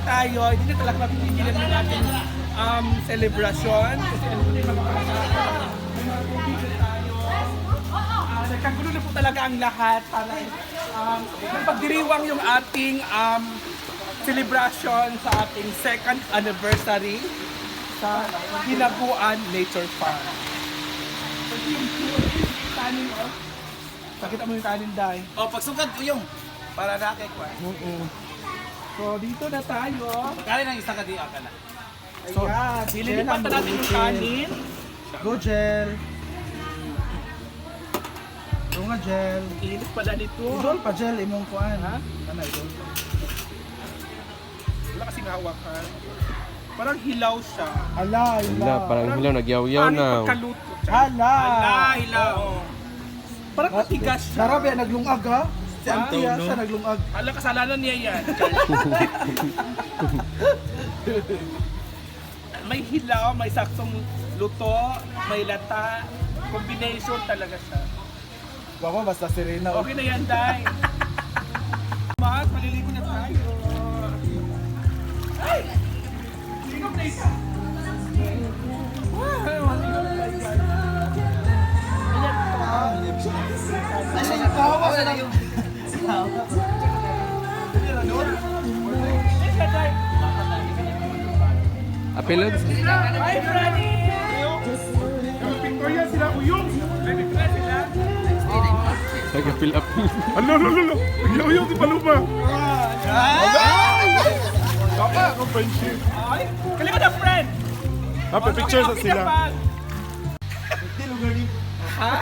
na tayo, hindi na talaga mapipigilan yung ating um, celebration. Kasi ano din mga Magbibigil tayo. Ah, nagkagulo na po talaga ang lahat para um, pagdiriwang yung ating um, celebration sa ating second anniversary sa Hinaguan Nature Park. So, yung kanin, oh. Pakita mo yung kanin, Day. O, pagsugad ko yung. Para na kay Kwan. So, dito na tayo. Kaya ng isang kadiya ka na. So, dililipat na natin yung kanin. Go gel. Go nga gel. Init pala nito. Idol pa gel imong kuan. Ha? Kana idol. Wala kasing hawakan. Parang hilaw siya. Ala, Wala, parang hilaw, nagyaw-yaw na. pagkaluto. Ala. Ala, hilaw. Parang matigas siya. Sarap yan naglungag ha. Si no? siya naglungag. Alam, kasalanan niya yan. may hilaw, may saksong luto, may lata. Combination talaga siya. Wako basta sirena. Okay na yan, Day. Mas, maliligo na tayo. Ay! Ligo na isa. Wow, maligo Apelod? Hi, Freddy! Victoria, sila uyong. Nag-fill up. Ano, ano, ano, ano? Ayaw-ayaw di palupa. Tama, ako friendship. Ay, kalimutan na, friend. Ah, picture sa sila. Ha?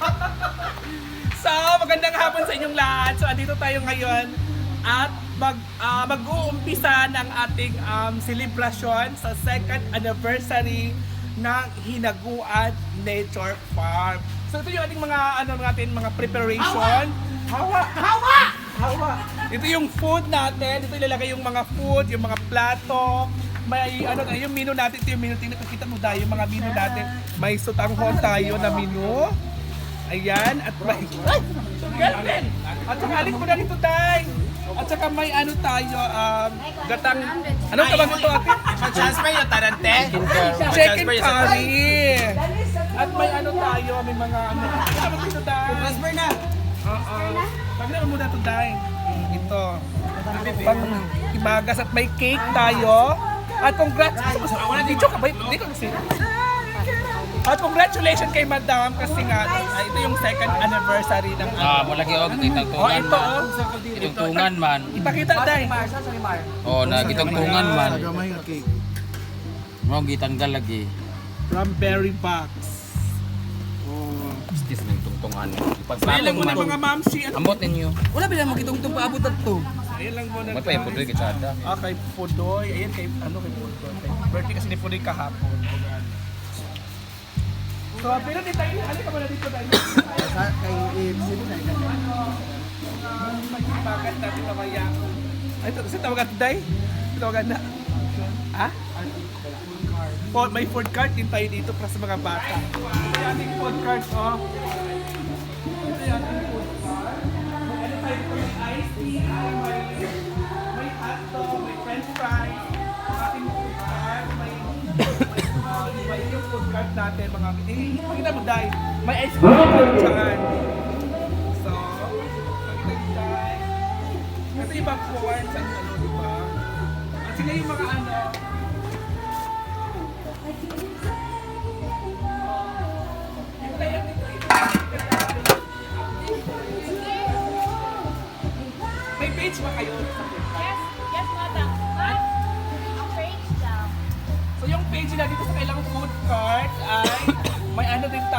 so, magandang hapon sa inyong lahat. So, andito tayo ngayon at mag, ah, mag-uumpisa ng ating um, celebration sa second anniversary ng Hinaguan Nature Farm. So, ito yung ating mga, ano natin, mga preparation. Hawa! Hawa! Hawa! Ito yung food natin. Ito ilalagay yung mga food, yung mga plato. May ano tayo, yung menu natin, ito yung menu. Tingnan, kita mo tayo, yung mga menu natin. May sutanghon tayo na menu. Ayan, at may... Ay! Girlfriend! At saka, alin mo na dito, Tay! At saka may ano tayo, um, gatang... Anong tawag ito, ate? Mag-transfer yung tarante. Chicken curry! At may ano tayo, may mga ano... Ano tawag dito, Tay? Transfer na. Oo. Paglaman muna ito, Day. Ito. Pang imagas at may cake tayo. At congrats. Wala dito ka ba? Dito kasi. At congratulations kay Madam kasi nga ah, ito yung second anniversary ng Ah, ano. mo lagi og kitang Oh, ito man. oh. Itong tungan man. Ipakita day. Oh, na kitong tungan man. Gamay nga cake. Mo gitanggal lagi. From Berry Box. Oh. Stis ng tungtungan. Ayan lang Ipagpatong muna man. mga mamsi. At Ambot ninyo. Wala ba mo kitong itong paabot at to? ayan lang muna. Mo pa yung kitsada. Ah, kay Pudoy. Ayan kay, ano kay Pudoy. Kay birthday kasi ni Pudoy kahapon. So, pero di tayo, ano ka ba na dito tayo? Sa kay AFC na Magpagat natin mamaya. Ay, ito, kasi tawagan today? Tawagan na. Ha? For, may food cart din tayo dito para sa mga bata. Ito yung ating food cart, oh. Ito yung ating food cart. Ano tayo dito, may iced tea, may, may hotdog, may french fries. Food cart natin, mga, eh, pakita mo, Day. May ice cream dyan. So, pakita. Ito yung mga corn sa ano, di ba? At sila yung mga ano,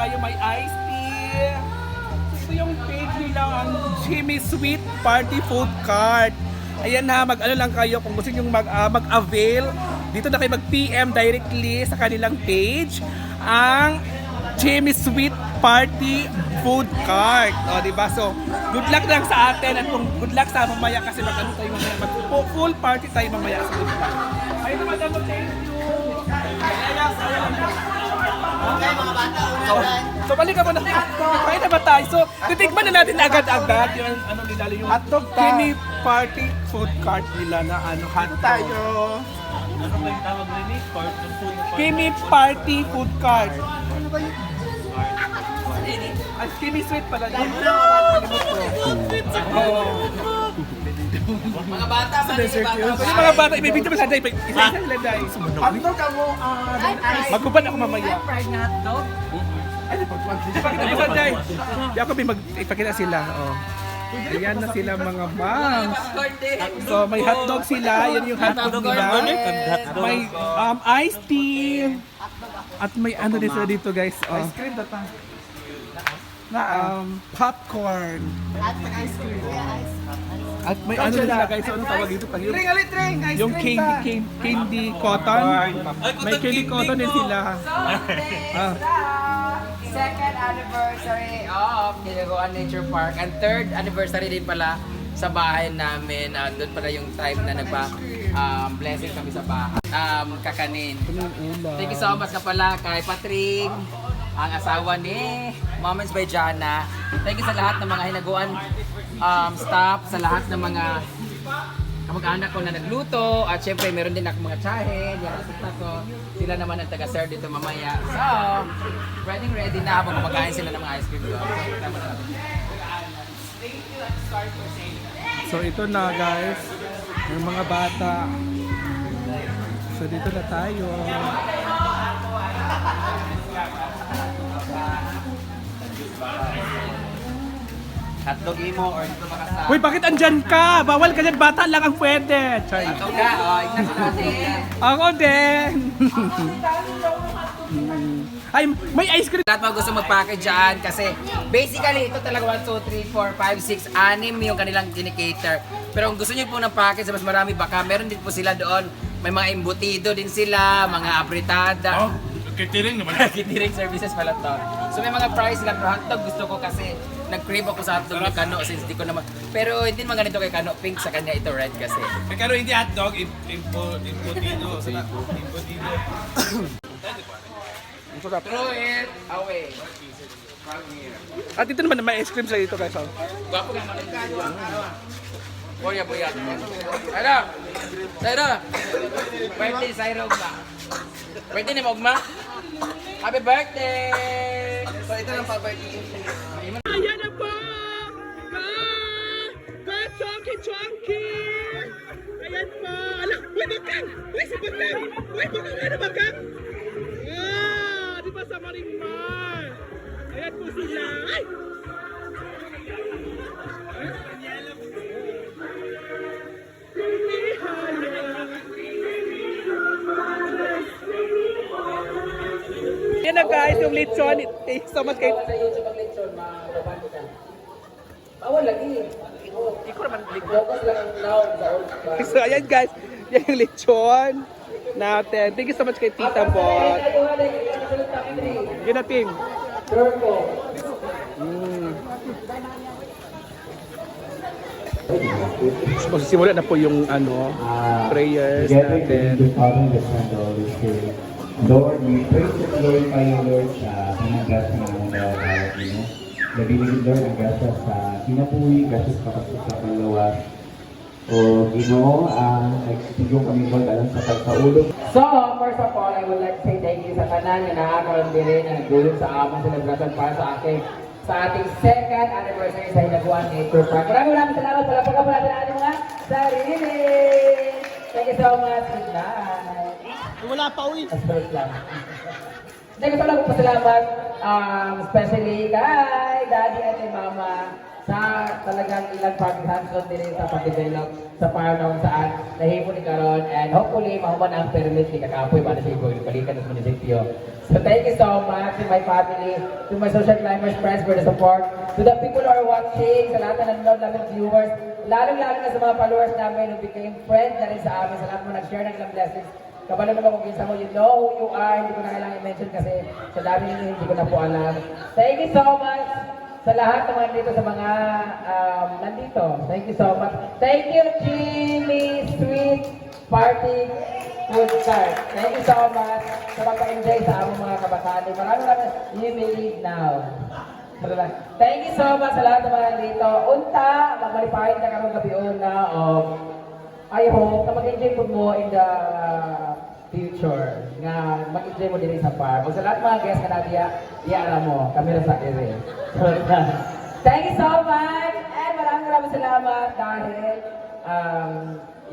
tayo, may iced tea. Ito yung page nila ang Jimmy Sweet Party Food Cart. Ayan ha, mag-ano lang kayo kung gusto nyo mag, ah, mag-avail. Dito na kayo mag-PM directly sa kanilang page. Ang Jimmy Sweet Party Food Cart. O, di ba? So, good luck lang sa atin at kung good luck sa mamaya kasi mag-ano tayo mamaya. Mag full party tayo mamaya sa good. Ayun naman, thank you. So, so balik ka muna. Kain na ba tayo? So, titikman na natin agad-agad yung ano nila yung Hotdog ta. Kimi Party Food Cart nila na ano hotdog. Tayo. Kimi Party Food Cart. At Kimi Sweet pala yun. Oo. Mga bata, Yung mga bata, ibibigyan mo sa day. Isa-isa sila day. Hotdog ka mo. Magkuban ako mamaya. Ay, ipakita mo sa day. Di ako may ipakita sila. Oh. Ayan na sila mga moms. So may hotdog sila, yan yung hotdog nila. May um, iced tea. At may ano din sila dito guys. Oh. Ice cream datang. Na um, popcorn. At may ano din sila guys. Ano tawag dito? Pag Ring alit ring. Ice yung cream candy, ta. candy, candy cotton. May candy cotton din sila. Ah. Second anniversary of Dinagoan Nature Park and third anniversary din pala sa bahay namin. Uh, doon pala yung time na nagpa um, blessing kami sa bahay. Um, kakanin. Thank you so much ka pala kay Patrick, ang asawa ni Moments by Jana. Thank you sa lahat ng mga hinaguan um, staff, sa lahat ng mga kamag-anak ko na nagluto at syempre meron din ako mga tsahe, asista ko. Sila naman ang taga-serve dito mamaya. So, ready ready na habang kumakain sila ng mga ice cream doon. So, ito na guys, yung mga bata. So dito na tayo. Hotdog imo or dito makasama. Uy, bakit andyan ka? Bawal ka dyan, bata lang ang pwede. Chay. Hotdog ka, o, ikna sa natin. Ako din. Ay, may ice cream. Lahat mga gusto mag-package dyan kasi basically ito talaga 1, 2, 3, 4, 5, 6, anim yung kanilang kinikater. Pero kung gusto niyo po ng package na mas marami baka meron din po sila doon. May mga embutido din sila, mga apritada. Oh, catering naman. Catering services pala to. So may mga price lang hotdog gusto ko kasi nag-crave ako sa hotdog ni Kano since di ko naman. Pero hindi naman ganito kay Kano, pink sa kanya ito red kasi. Pero hindi hotdog, impo, impotino. Impotino. Throw it away. At ito naman may ice cream sa dito guys. oh. Gwapo ka mga Boya boya. Ano? Sairo. Birthday Sairo ba? Birthday ni Mogma? Happy birthday! So ito lang pa birthday. Ayan na po! Ka! Chonky Chonky! Ayan po! Ala! Uy, bakang! Uy, si bakang! Uy, bakang? Ah! Di ba sa Marimar? Ayan po sila! Ay! Na guys, yung lechon. Thank you so much kay Sa YouTube ang lechon, mababando ka. Bawal lagi. Hindi ko naman Focus lang ang noun sa old. So, ayan guys, yan yung lechon natin. Thank you so much kay Tita Bot. Yun natin. Mm. Magsisimula na po yung ano, prayers Together natin. Lord, we praise and glorify you, Lord, sa pinagas na ang dawag mo. Nabiligid, Lord, ang grasya sa kinapuhi, grasya sa kapasok sa panglawas. O, Ginoo, ang nagsitigong kami, Lord, alam sa pagkaulog. So, first of all, I would like to say thank you sa kanan na nakakaroon din na nagdulog sa aming celebration para sa akin sa ating second anniversary sa Hinaguan Nature Park. Maraming maraming salamat. Palapagan po natin ating mga sarili. Thank you so much. Good night. Wala pa uwi. Astros lang. Gusto lang po pasalamat, um, especially kay Daddy at Mama sa talagang ilang party hands-on din sa pag-develop sa kung saan nahimo ni Karon and hopefully mahuman ang permit ni Kakapoy para sa ibo balikan ng munisipyo. So thank you so much to my family, to my social climbers friends for the support, to the people who are watching, sa lahat na nanonood namin viewers, lalong-lalo na sa mga followers namin who became friends na rin sa amin, sa lahat mo nag-share ng blessings. Kabalo naman kung minsan mo, you know who you are, hindi ko na kailangan i-mention kasi sa dami ninyo hindi ko na po alam. Thank you so much sa lahat ng mga dito sa mga um, nandito. Thank you so much. Thank you, Jimmy Sweet Party food cart. Thank you so much sa pagpa-enjoy sa among mga kabataan. Maraming maraming, you may leave now. Thank you so much sa lahat ng mga dito. Unta, magmalipahin na karong gabi una. Um, I hope na mag-enjoy po mo in the future. Nga mag-enjoy mo din sa park. O sa lahat mga guests ka natin, iara mo. Kami na sa ere. Thank you so much! And maraming maraming salamat dahil um,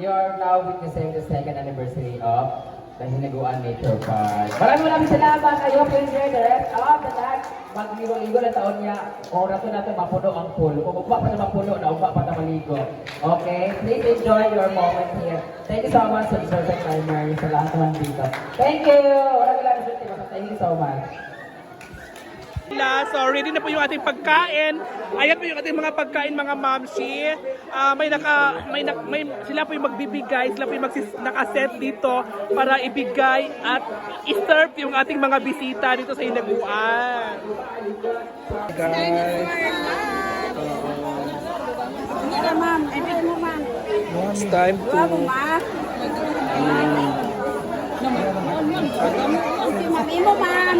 you're now witnessing the second anniversary of the Hinaguan Nature Park. Maraming maraming salamat! The rest of the night. Magligo-ligo na taon niya. Kung rato natin mapuno ang pool. Kung ugba pa na mapuno, na ugba pa na maligo. Okay? Please enjoy your moment here. Thank you so much sa Perfect Timer sa lahat naman dito. Thank you! Maraming maraming salamat. Thank you so much. Sila. So ready na po yung ating pagkain. Ayan po yung ating mga pagkain mga mamshi. Ah, may naka may, nak- may sila po yung magbibigay, sila po yung magsis, nakaset dito para ibigay at i-serve yung ating mga bisita dito sa Hinaguan. Guys, Hindi ka, ma'am. Mo, ma'am. it's time to ma'am. Okay, ma'am. Ma'am.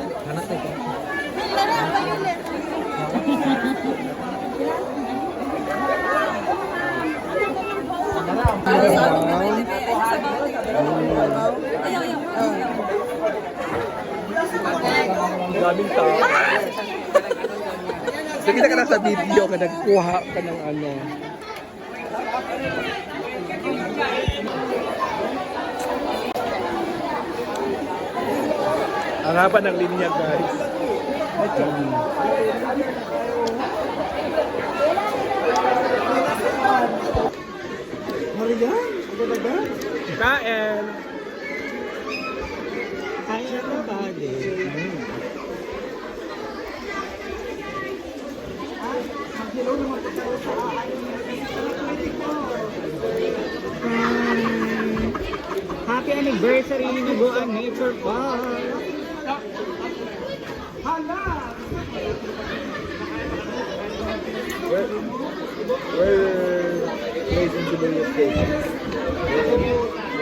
Daming tao. Nakita ka na sa video ka nagkuha ka ng ano. Ang haba ng linya guys. Marian, ang ganda. Kain! Kaya na ng bali. Happy anniversary na Goan Nature Park!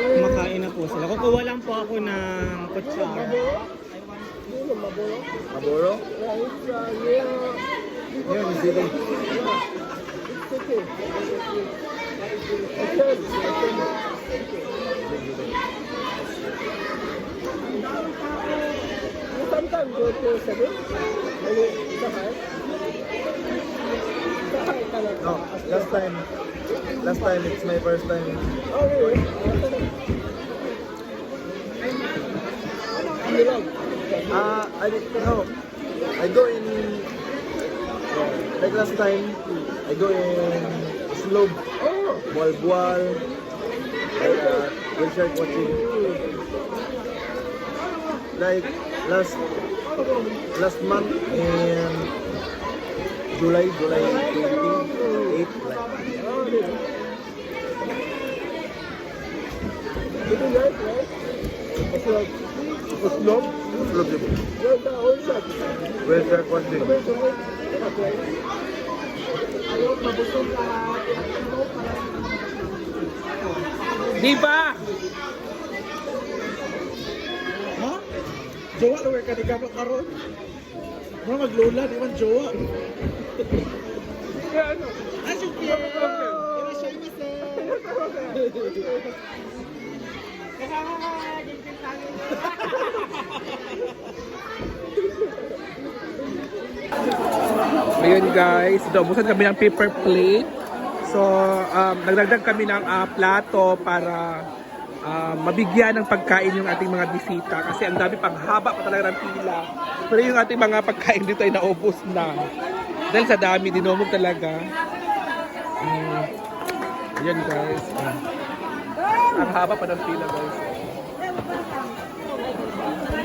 Kumakain na po sila. Kukuha lang po ako ng kutsara. Maboro? Yun, dito. No, last time. Last time, it's my first time. Oh, really? Ah, I don't know. I go in. Like last time, I go in Slob, Bual-Bual, like uh, Richard watching. Like last last month in July, July 28, like Oslo? Oslo Cebu. Where's that watching? Di ba? Ha? Jowa na ka di ka karon. Mga maglola, di man jowa. Ah, sige! Ayun guys, naubusan kami ng paper plate. So, um, nagdagdag kami ng ah, plato para ah, mabigyan ng pagkain yung ating mga bisita kasi ang dami pang haba pa talaga ng pila. Pero yung ating mga pagkain dito ay naubos na. Dahil sa dami, dinomog talaga. Mm. Ayan guys. Ah. Ang haba pa ng pila guys.